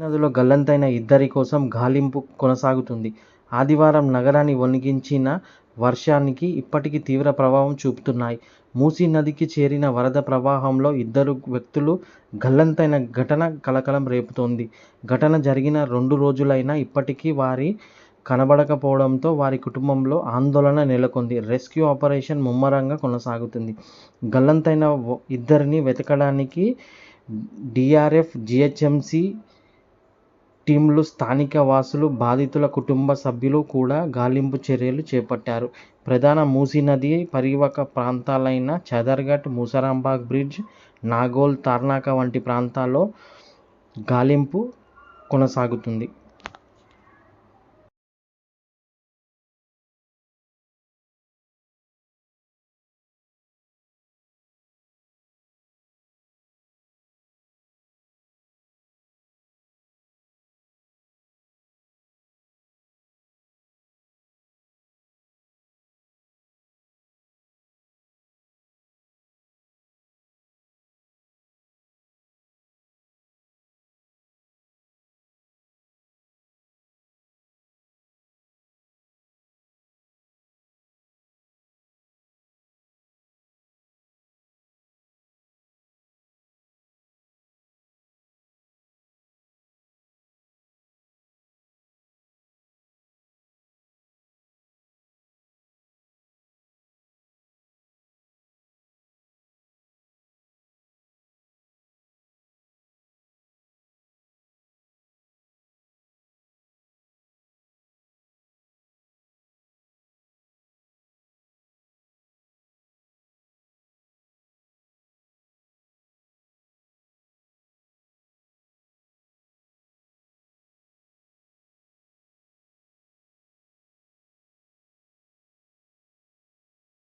నదిలో గల్లంతైన ఇద్దరి కోసం గాలింపు కొనసాగుతుంది. ఆదివారం నగరాన్ని వణికించిన వర్షానికి ఇప్పటికీ తీవ్ర ప్రభావం చూపుతున్నాయి. మూసీ నదికి చేరిన వరద ప్రవాహంలో ఇద్దరు వ్యక్తులు గల్లంతైన ఘటన కలకలం రేపుతోంది. ఘటన జరిగిన రెండు రోజులైనా ఇప్పటికీ వారి కనబడకపోవడంతో వారి కుటుంబంలో ఆందోళన నెలకొంది. రెస్క్యూ ఆపరేషన్ ముమ్మరంగా కొనసాగుతుంది. గల్లంతైన ఇద్దరిని వెతకడానికి డిఆర్ఎఫ్ జీహెచ్ఎంసీ టీంలు స్థానిక వాసులు బాధితుల కుటుంబ సభ్యులు కూడా గాలింపు చర్యలు చేపట్టారు. ప్రధాన మూసీ నది పరివక ప్రాంతాలైన చదర్ఘట్ ముసరాంబాగ్ బ్రిడ్జ్ నాగోల్ తార్నాక వంటి ప్రాంతాల్లో గాలింపు కొనసాగుతుంది.